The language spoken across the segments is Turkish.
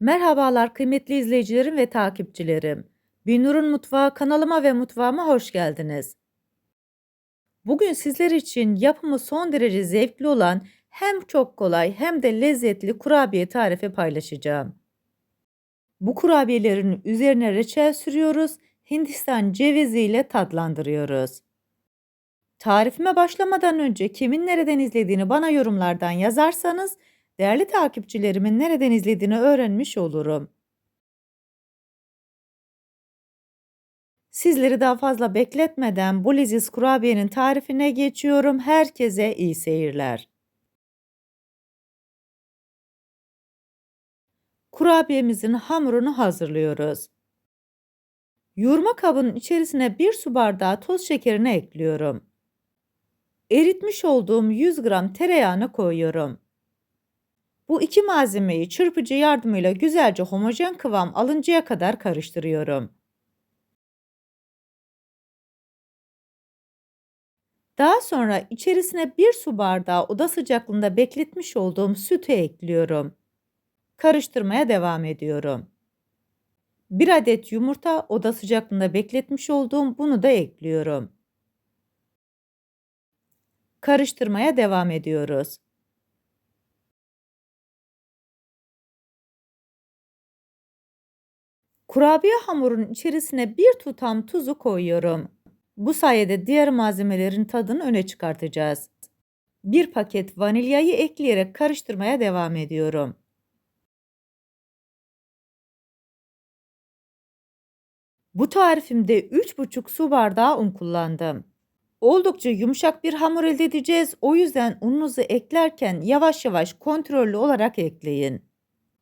Merhabalar kıymetli izleyicilerim ve takipçilerim. Binur'un Mutfağı kanalıma ve mutfağıma hoş geldiniz. Bugün sizler için yapımı son derece zevkli olan hem çok kolay hem de lezzetli kurabiye tarifi paylaşacağım. Bu kurabiyelerin üzerine reçel sürüyoruz, Hindistan cevizi ile tatlandırıyoruz. Tarifime başlamadan önce kimin nereden izlediğini bana yorumlardan yazarsanız değerli takipçilerimin nereden izlediğini öğrenmiş olurum. Sizleri daha fazla bekletmeden bu leziz kurabiyenin tarifine geçiyorum. Herkese iyi seyirler. Kurabiyemizin hamurunu hazırlıyoruz. Yoğurma kabının içerisine 1 su bardağı toz şekerini ekliyorum. Eritmiş olduğum 100 gram tereyağını koyuyorum. Bu iki malzemeyi çırpıcı yardımıyla güzelce homojen kıvam alıncaya kadar karıştırıyorum. Daha sonra içerisine bir su bardağı oda sıcaklığında bekletmiş olduğum sütü ekliyorum. Karıştırmaya devam ediyorum. Bir adet yumurta oda sıcaklığında bekletmiş olduğum bunu da ekliyorum. Karıştırmaya devam ediyoruz. Kurabiye hamurunun içerisine bir tutam tuzu koyuyorum. Bu sayede diğer malzemelerin tadını öne çıkartacağız. Bir paket vanilyayı ekleyerek karıştırmaya devam ediyorum. Bu tarifimde 3,5 su bardağı un kullandım. Oldukça yumuşak bir hamur elde edeceğiz. O yüzden ununuzu eklerken yavaş yavaş kontrollü olarak ekleyin.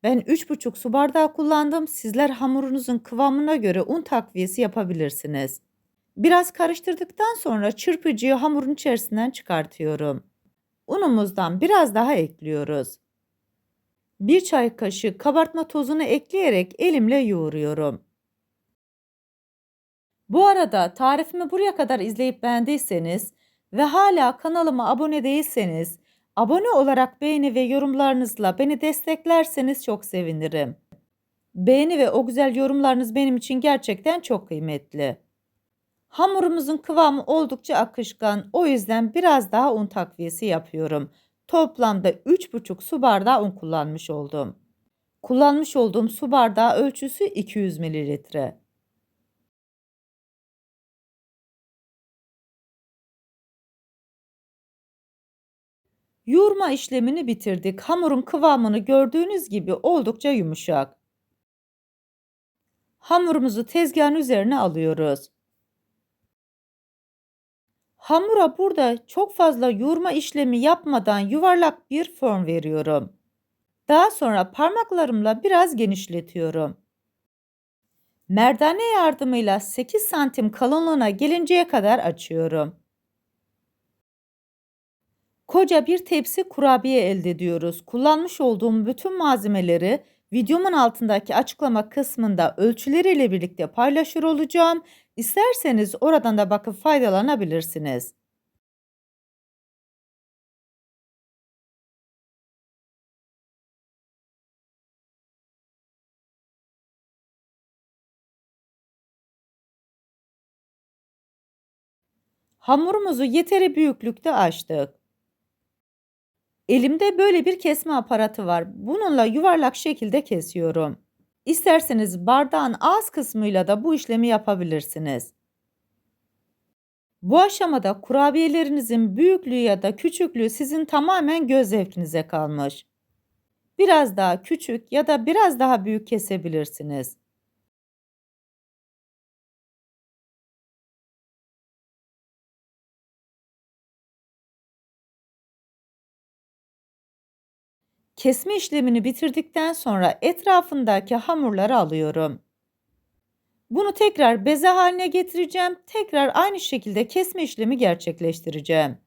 Ben 3,5 su bardağı kullandım. Sizler hamurunuzun kıvamına göre un takviyesi yapabilirsiniz. Biraz karıştırdıktan sonra çırpıcıyı hamurun içerisinden çıkartıyorum. Unumuzdan biraz daha ekliyoruz. Bir çay kaşığı kabartma tozunu ekleyerek elimle yoğuruyorum. Bu arada tarifimi buraya kadar izleyip beğendiyseniz ve hala kanalıma abone değilseniz abone olarak beğeni ve yorumlarınızla beni desteklerseniz çok sevinirim. Beğeni ve o güzel yorumlarınız benim için gerçekten çok kıymetli. Hamurumuzun kıvamı oldukça akışkan. O yüzden biraz daha un takviyesi yapıyorum. Toplamda 3,5 su bardağı un kullanmış oldum. Kullanmış olduğum su bardağı ölçüsü 200 mililitre. Yoğurma işlemini bitirdik. Hamurun kıvamını gördüğünüz gibi oldukça yumuşak. Hamurumuzu tezgahın üzerine alıyoruz. Hamura burada çok fazla yoğurma işlemi yapmadan yuvarlak bir form veriyorum. Daha sonra parmaklarımla biraz genişletiyorum. Merdane yardımıyla 8 santim kalınlığına gelinceye kadar açıyorum. Koca bir tepsi kurabiye elde ediyoruz. Kullanmış olduğum bütün malzemeleri videomun altındaki açıklama kısmında ölçüleriyle birlikte paylaşır olacağım. İsterseniz oradan da bakıp faydalanabilirsiniz. Hamurumuzu yeteri büyüklükte açtık. Elimde böyle bir kesme aparatı var. Bununla yuvarlak şekilde kesiyorum. İsterseniz bardağın ağız kısmıyla da bu işlemi yapabilirsiniz. Bu aşamada kurabiyelerinizin büyüklüğü ya da küçüklüğü sizin tamamen göz zevkinize kalmış. Biraz daha küçük ya da biraz daha büyük kesebilirsiniz. Kesme işlemini bitirdikten sonra etrafındaki hamurları alıyorum. Bunu tekrar beze haline getireceğim. Tekrar aynı şekilde kesme işlemi gerçekleştireceğim.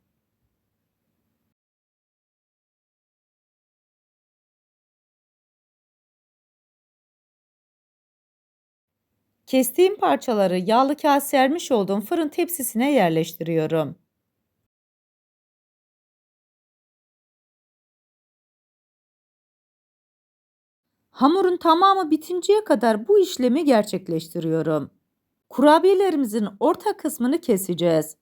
Kestiğim parçaları yağlı kağıt sermiş olduğum fırın tepsisine yerleştiriyorum. Hamurun tamamı bitinceye kadar bu işlemi gerçekleştiriyorum. Kurabiyelerimizin orta kısmını keseceğiz.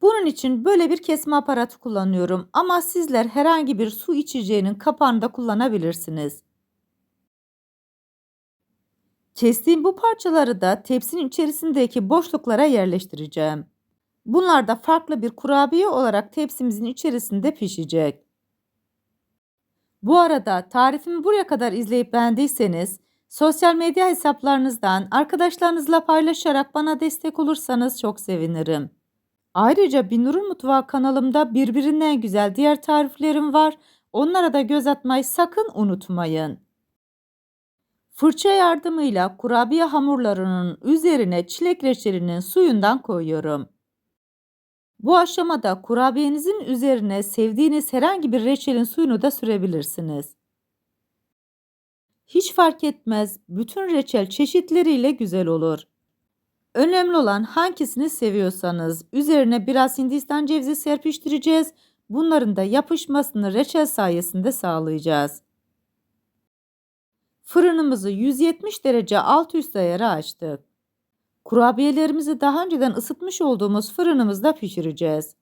Bunun için böyle bir kesme aparatı kullanıyorum ama sizler herhangi bir su içeceğinin kapağını da kullanabilirsiniz. Kestiğim bu parçaları da tepsinin içerisindeki boşluklara yerleştireceğim. Bunlar da farklı bir kurabiye olarak tepsimizin içerisinde pişecek. Bu arada tarifimi buraya kadar izleyip beğendiyseniz sosyal medya hesaplarınızdan arkadaşlarınızla paylaşarak bana destek olursanız çok sevinirim. Ayrıca Binur'un Mutfağı kanalımda birbirinden güzel diğer tariflerim var. Onlara da göz atmayı sakın unutmayın. Fırça yardımıyla kurabiye hamurlarının üzerine çilek reçelinin suyundan koyuyorum. Bu aşamada kurabiyenizin üzerine sevdiğiniz herhangi bir reçelin suyunu da sürebilirsiniz. Hiç fark etmez, bütün reçel çeşitleriyle güzel olur. Önemli olan hangisini seviyorsanız üzerine biraz hindistan cevizi serpiştireceğiz. Bunların da yapışmasını reçel sayesinde sağlayacağız. Fırınımızı 170 derece alt üst ayarı açtık. Kurabiyelerimizi daha önceden ısıtmış olduğumuz fırınımızda pişireceğiz.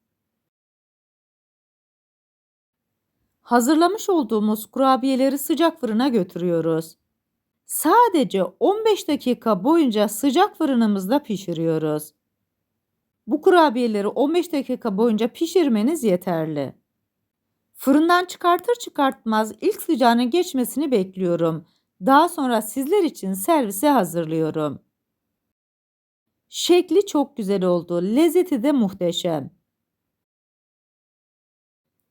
Hazırlamış olduğumuz kurabiyeleri sıcak fırına götürüyoruz. Sadece 15 dakika boyunca sıcak fırınımızda pişiriyoruz. Bu kurabiyeleri 15 dakika boyunca pişirmeniz yeterli. Fırından çıkartır çıkartmaz ilk sıcağının geçmesini bekliyorum. Daha sonra sizler için servise hazırlıyorum. Şekli çok güzel oldu. Lezzeti de muhteşem.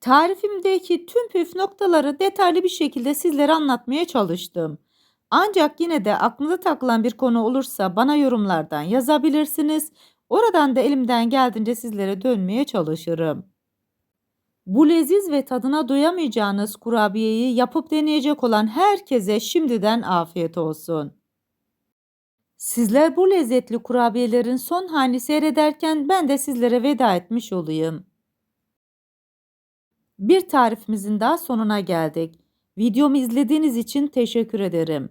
Tarifimdeki tüm püf noktaları detaylı bir şekilde sizlere anlatmaya çalıştım. Ancak yine de aklınıza takılan bir konu olursa bana yorumlardan yazabilirsiniz. Oradan da elimden geldiğince sizlere dönmeye çalışırım. Bu leziz ve tadına doyamayacağınız kurabiyeyi yapıp deneyecek olan herkese şimdiden afiyet olsun. Sizler bu lezzetli kurabiyelerin son halini seyrederken ben de sizlere veda etmiş olayım. Bir tarifimizin daha sonuna geldik. Videomu izlediğiniz için teşekkür ederim.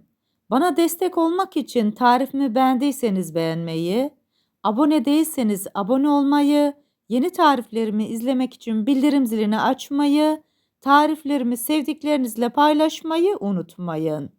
Bana destek olmak için tarifimi beğendiyseniz beğenmeyi, abone değilseniz abone olmayı, yeni tariflerimi izlemek için bildirim zilini açmayı, tariflerimi sevdiklerinizle paylaşmayı unutmayın.